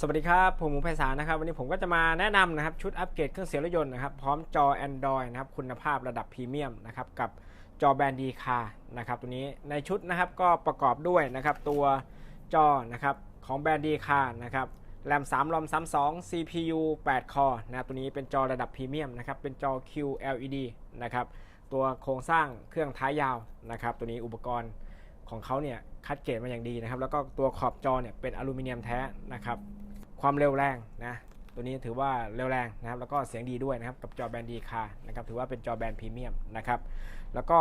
สวัสดีครับผมหมูไพศาลนะครับวันนี้ผมก็จะมาแนะนำนะครับชุดอัปเกรดเครื่องเสียงรถยนต์นะครับพร้อมจอ Android นะครับคุณภาพระดับพรีเมียมนะครับกับจอแบรนดีคานะครับตัวนี้ในชุดนะครับก็ประกอบด้วยนะครับตัวจอนะครับของแบรนด์ดีคานะครับแรม3รอม32 CPU 8 คอร์นะครับตัวนี้เป็นจอระดับพรีเมียมนะครับเป็นจอ QLED นะครับตัวโครงสร้างเครื่องท้ายยาวนะครับตัวนี้อุปกรณ์ของเขาเนี่ยคัดเกรดมาอย่างดีนะครับแล้วก็ตัวขอบจอเนี่ยเป็นอลูมิเนียมแท้นะครับ ความเร็วแรงนะตัวนี้ถือว่าเร็วแรงนะครับแล้วก็เสียงดีด้วยนะครับกับจอแบนดีคานะครับถือว่าเป็นจอแบนพรีเมียมนะครับแล้วก็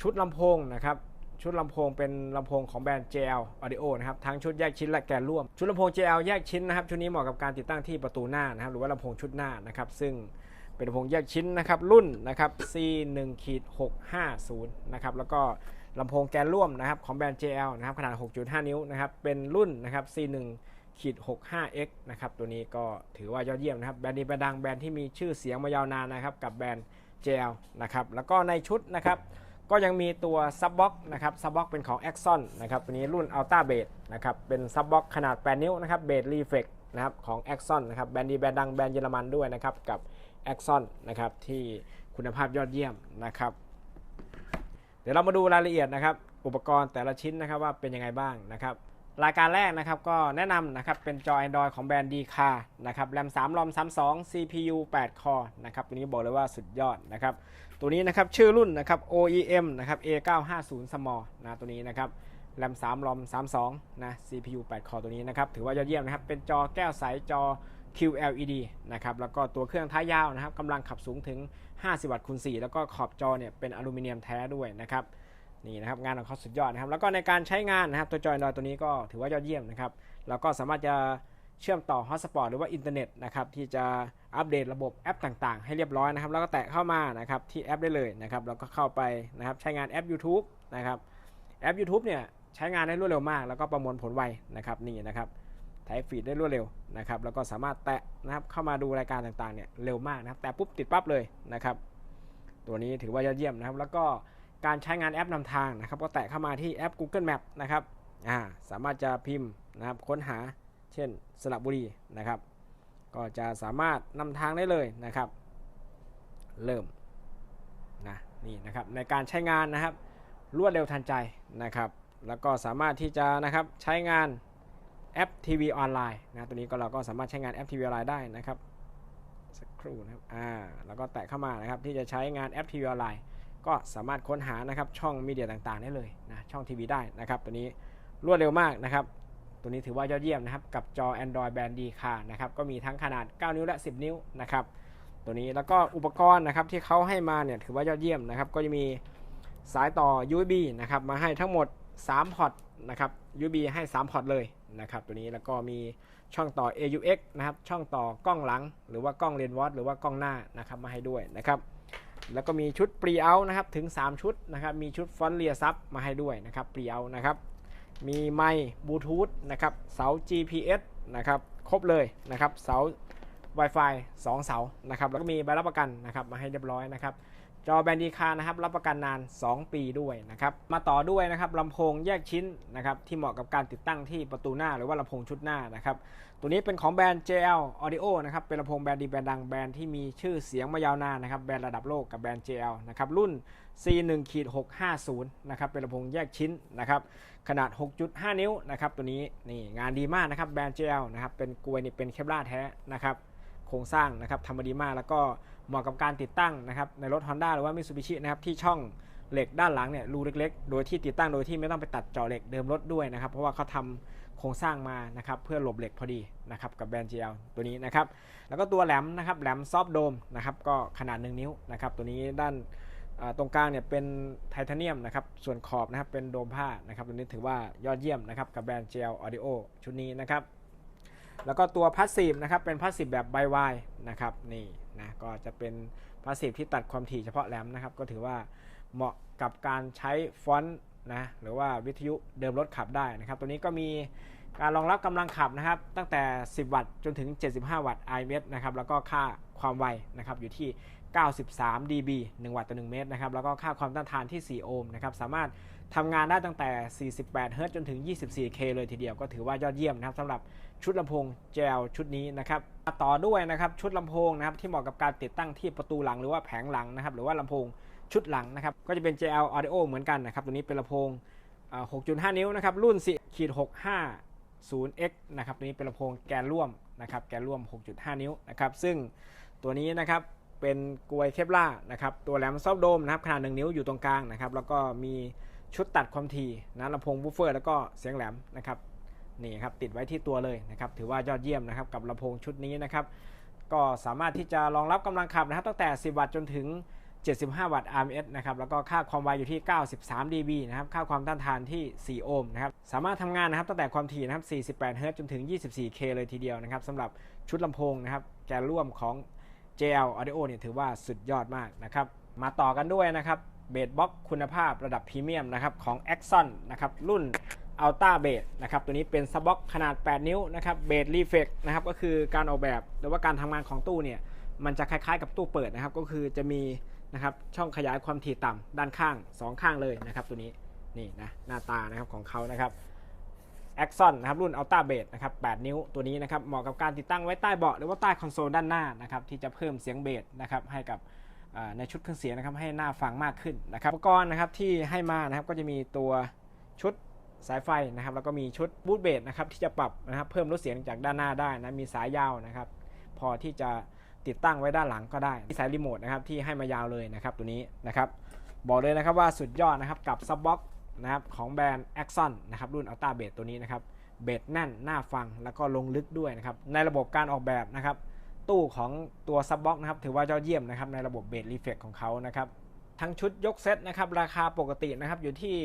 ชุดลำโพงนะครับชุดลำโพงเป็นลำโพงของแบรนด์ JL Audio นะครับทั้งชุดแยกชิ้นและแกนร่วม ชุดลำโพง JL แยกชิ้นนะครับชุดนี้เหมาะกับการติดตั้งที่ประตูหน้านะครับหรือว่าลำโพงชุดหน้านะครับซึ่งเป็นลำโพงแยกชิ้นนะครับรุ่นนะครับ C1 650นะครับแล้วก็ลำโพงแกนร่วมนะครับของแบรนด์ JL นะครับขนาด 6.5 นิ้วนะครับเป็นรุ่นนะครับ C1 ขีด 65x นะครับ ตัวนี้ก็ถือว่ายอดเยี่ยมนะครับ แบรนด์นี้แบรนด์ดังแบรนด์ที่มีชื่อเสียงมายาวนานนะครับ กับแบรนด์ JL นะครับ แล้วก็ในชุดนะครับ ก็ยังมีตัวซับบ็อกนะครับ ซับบ็อกเป็นของ Axon นะครับ ตัวนี้รุ่น Ultra b a s นะครับ เป็นซับบ็อกขนาด 8 นิ้วนะครับเบสรีเฟกนะครับ ของ Axon นะครับ แบรนด์ดีแบรนด์ดังแบรนด์เยอรมันด้วยนะครับ กับ Axon นะครับ ที่คุณภาพยอดเยี่ยมนะครับ เดี๋ยวเรามาดูรายละเอียดนะครับ อุปกรณ์แต่ละชิ้นนะครับว่าเป็นยังไงบ้างนะครับ รายการแรกนะครับก็แนะนำนะครับเป็นจอ Android ของแบรนด์ดีคานะครับแรม3รอม32 CPU 8 คอร์นะครับตัวนี้บอกเลยว่าสุดยอดนะครับตัวนี้นะครับชื่อรุ่นนะครับ OEM นะครับ A950 Small นะตัวนี้นะครับแรม3รอม32นะ CPU 8 คอร์ตัวนี้นะครับถือว่ายอดเยี่ยมนะครับเป็นจอแก้วใสจอ QLED นะครับแล้วก็ตัวเครื่องท้ายยาวนะครับกำลังขับสูงถึง 50 วัตต์คูณ4แล้วก็ขอบจอเนี่ยเป็นอลูมิเนียมแท้ด้วยนะครับ นี่นะครับงานของเขาสุดยอดนะครับแล้วก็ในการใช้งานนะครับตัวจอย Android ตัวนี้ก็ถือว่ายอดเยี่ยมนะครับแล้วก็สามารถจะเชื่อมต่อฮอตสปอตหรือว่าอินเทอร์เน็ตนะครับที่จะอัปเดตระบบแอปต่างๆ ให้เรียบร้อยนะครับ แล้วก็แตะเข้ามานะครับที่แอปได้เลยนะครับแล้วก็เข้าไปนะครับใช้งานแอป YouTube นะครับแอป YouTube เนี่ยใช้งานได้รวดเร็วมาก แล้วก็ประมวลผลไวนะครับนี่นะครับถ่ายฟีดได้รวดเร็วนะครับแล้วก็สามารถแตะนะครับเข้ามาดูรายการต่างๆเนี่ยเร็วมากนะครับแต่ปุ๊บติดปั๊บเลยนะครับตัวนี้ถือว่ายอดเยี่ยมนะครับ แล้วก็ การใช้งานแอปนำทางนะครับ ก็แตะเข้ามาที่แอป Google Map นะครับอ่าสามารถจะพิมพ์นะครับค้นหาเช่นสระบุรีนะครับ ก็จะสามารถนำทางได้เลยนะครับ เริ่มนะนี่นะครับในการใช้งานนะครับ รวดเร็วทันใจนะครับ แล้วก็สามารถที่จะนะครับใช้งานแอปทีวีออนไลน์นะตัวนี้ก็เราก็สามารถใช้งานแอปทีวีออนไลน์ได้นะครับสักครู่นะครับอ่าแล้วก็แตะเข้ามานะครับที่จะใช้งานแอปทีวีออนไลน์ ก็สามารถค้นหานะครับช่องมีเดียต่างๆ ได้เลยนะช่องทีวีได้นะครับตัวนี้รวดเร็วมากนะครับตัวนี้ถือว่ายอดเยี่ยมนะครับกับจอ Android แบรนด์ดีคานะครับก็มีทั้งขนาด 9 นิ้วและ 10 นิ้วนะครับตัวนี้แล้วก็อุปกรณ์นะครับที่เขาให้มาเนี่ยถือว่ายอดเยี่ยมนะครับก็จะมีสายต่อ USB นะครับมาให้ทั้งหมด 3 พอร์ตนะครับ USB ให้ 3 พอร์ตเลยนะครับตัวนี้แล้วก็มีช่องต่อ AUX นะครับช่องต่อกล้องหลัง หรือว่ากล้องเลนส์วอตหรือว่ากล้องหน้านะครับมาให้ด้วยนะครับ แล้วก็มีชุดปรีเอานะครับถึง 3 ชุดนะครับมีชุดฟอนเลียซับมาให้ด้วยนะครับปรีเอานะครับมีไมค์บลูทูธนะครับเสา GPS นะครับครบเลยนะครับเสา Wi-Fi 2 เสานะครับแล้วก็มีใบรับประกันนะครับมาให้เรียบร้อยนะครับ จอแบนดีคานะครับรับประกันนาน 2 ปีด้วยนะครับมาต่อด้วยนะครับลำโพงแยกชิ้นนะครับที่เหมาะกับการติดตั้งที่ประตูหน้าหรือว่าลำโพงชุดหน้านะครับตัวนี้เป็นของแบรนด์ JL Audio นะครับเป็นลำโพงแบรนด์ดีแบรนด์ดังแบรนด์ที่มีชื่อเสียงมายาวนานนะครับแบรนด์ระดับโลกกับแบรนด์ JL นะครับรุ่น C1 650 นะครับเป็นลำโพงแยกชิ้นนะครับขนาด 6.5 นิ้วนะครับตัวนี้นี่งานดีมากนะครับแบรนด์ JL นะครับเป็นกลวยนี่เป็นเคปลาแท้นะครับโครงสร้างนะครับทำมาดีมากแล้วก็ เหมาะกับการติดตั้งนะครับในรถ Honda หรือว่า Mitsubishi นะครับที่ช่องเหล็กด้านหลังเนี่ยรูเล็กๆ โดยที่ติดตั้งโดยที่ไม่ต้องไปตัดเจาะเหล็กเดิมรถด้วยนะครับ เพราะว่าเขาทำโครงสร้างมานะครับเพื่อหลบเหล็กพอดีนะครับกับแบรนด์ GL ตัวนี้นะครับแล้วก็ตัวแหลมนะครับแหลมซอฟโดมนะครับก็ขนาด 1 นิ้วนะครับตัวนี้ด้านตรงกลางเนี่ยเป็นไทเทเนียมนะครับส่วนขอบนะครับเป็นโดมผ้านะครับตัวนี้ถือว่ายอดเยี่ยมนะครับกับแบรนด์ GL Audio ชุดนี้นะครับแล้วก็ตัวพาสซีฟนะครับเป็นพาสซีฟแบบไบวายนะครับนี่ นะก็จะเป็นพาสซีฟที่ตัดความถี่เฉพาะแหลมนะครับ ก็ถือว่าเหมาะกับการใช้ฟอนต์นะหรือว่าวิทยุเดิมรถขับได้นะครับ ตัวนี้ก็มีการรองรับกำลังขับนะครับ ตั้งแต่ 10 วัตต์จนถึง 75 วัตต์ IMS นะครับแล้วก็ค่าความไวนะครับอยู่ที่ 93 dB 1 วัตต์ต่อ 1 เมตรนะครับ แล้วก็ค่าความต้านทานที่ 4 โอห์มนะครับ สามารถทำงานได้ตั้งแต่ 48 เฮิรตซ์จนถึง 24K เลยทีเดียว ก็ถือว่ายอดเยี่ยมนะครับสำหรับชุดลำโพงเจลชุดนี้นะครับมาต่อด้วยนะครับชุดลำโพงนะครับที่เหมาะกับการติดตั้งที่ประตูหลังหรือว่าแผงหลังนะครับ หรือว่าลำโพงชุดหลังนะครับ ก็จะเป็น JL Audio เหมือนกันนะครับ ตัวนี้เป็นลำโพง 6.5 นิ้วนะครับ รุ่น4ขีด 650X นะครับ ตัวนี้เป็นลำโพงแกนร่วมนะครับ แกนร่วม 6.5 นิ้วนะครับ ซึ่งตัวนี้นะครับ เป็นกลวยเคปล่านะครับตัวแหลมซอฟโดมนะครับขนาด 1 นิ้วอยู่ตรงกลางนะครับแล้วก็มีชุดตัดความถี่นะลำโพงบูฟเฟอร์ แล้วก็เสียงแหลมนะครับนี่ครับติดไว้ที่ตัวเลยนะครับถือว่ายอดเยี่ยมนะครับกับลำโพงชุดนี้นะครับก็สามารถที่จะรองรับกำลังขับนะครับตั้งแต่ 10 วัตต์จนถึง 75 วัตต์ RMS นะครับแล้วก็ค่าความไวอยู่ที่ 93 dB นะครับค่าความต้านทานที่ 4 โอห์มนะครับสามารถทำงานนะครับตั้งแต่ความถี่นะครับ48 เฮิรตซ์จนถึง 24K เลยทีเดียวนะครับสำหรับชุดลำโพงนะครับแกนร่วมของ JL Audio เนี่ยถือว่าสุดยอดมากนะครับ มาต่อกันด้วยนะครับเบสบ็อกคุณภาพระดับพรีเมียมนะครับของ Axon นะครับรุ่น Ultra b a s นะครับตัวนี้เป็นซับบ็อกขนาด 8 นิ้วนะครับเบสรีเฟกนะครับก็คือการออกแบบหรือว่าการทำงานของตู้เนี่ยมันจะคล้ายๆกับตู้เปิดนะครับก็คือจะมีนะครับช่องขยายความถี่ต่ำด้านข้าง 2 ข้างเลยนะครับตัวนี้นี่นะหน้าตานะครับของเขานะครับ แอคซอนนะครับรุ่น Ultra b a s นะครับ 8 นิ้วตัวนี้นะครับเหมาะกับการติดตั้งไว้ใต้เบาะหรือว่าใต้คอนโซลด้านหน้านะครับที่จะเพิ่มเสียงเบสนะครับให้กับในชุดเครื่องเสียงนะครับให้หน้าฟังมากขึ้นนะครับอุปกรณ์นะครับที่ให้มานะครับก็จะมีตัวชุดสายไฟนะครับแล้วก็มีชุดบูทเบสนะครับที่จะปรับนะครับเพิ่มลดเสียงจากด้านหน้าได้นะมีสายยาวนะครับพอที่จะติดตั้งไว้ด้านหลังก็ได้มีสายรีโมทนะครับที่ให้มายาวเลยนะครับตัวนี้นะครับบอกเลยนะครับว่าสุดยอดนะครับกับซับบ็อก นะครับของแบรนด์ Axon นะครับรุ่น Ultra b a s ตัวนี้นะครับเบสแน่นหน้าฟังแล้วก็ลงลึกด้วยนะครับในระบบการออกแบบนะครับตู้ของตัวซับบ็อกนะครับถือว่ายอดเยี่ยมนะครับในระบบเบสรีเฟกของเขานะครับทั้งชุดยกเซตนะครับราคาปกตินะครับอยู่ที่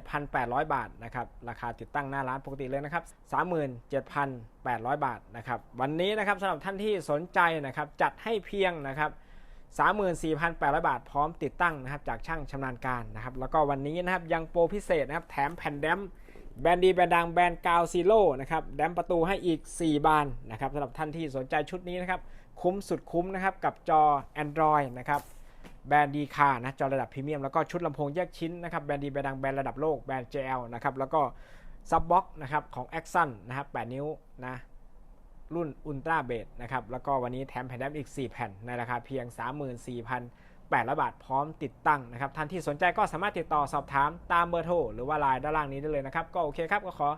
37,800 บาทนะครับราคาติดตั้งหน้าร้านปกติเลยนะครับ 37,800 บาทนะครับวันนี้นะครับสำหรับท่านที่สนใจนะครับจัดให้เพียงนะครับ 34,800 บาทพร้อมติดตั้งนะครับจากช่างชำนาญการนะครับแล้วก็วันนี้นะครับยังโปรพิเศษนะครับแถมแผ่นแดมแบรนด์ดีแบรนด์ดังแบรนด์กาวซีโร่นะครับแดมประตูให้อีก 4 บานนะครับสำหรับท่านที่สนใจชุดนี้นะครับคุ้มสุดคุ้มนะครับกับจอ Android นะครับแบรนด์ดีคานะจอระดับพรีเมียมแล้วก็ชุดลำโพงแยกชิ้นนะครับแบรนด์ดีแบรนด์ดังแบรนด์ระดับโลกแบรนด์ JL นะครับแล้วก็ซับบ็อกนะครับของ Axon นะครับ8นิ้วนะ รุ่นอุลตราเบสนะครับ แล้วก็วันนี้แถมแผ่นแดมอีก 4 แผ่นในราคาเพียง 34,800 บาทพร้อมติดตั้งนะครับ ท่านที่สนใจก็สามารถติดต่อสอบถามตามเบอร์โทรหรือว่าไลน์ด้านล่างนี้ได้เลยนะครับ ก็โอเคครับ ก็ขอ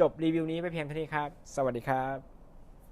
จบรีวิวนี้ไปเพียงเท่านี้ครับ สวัสดีครับ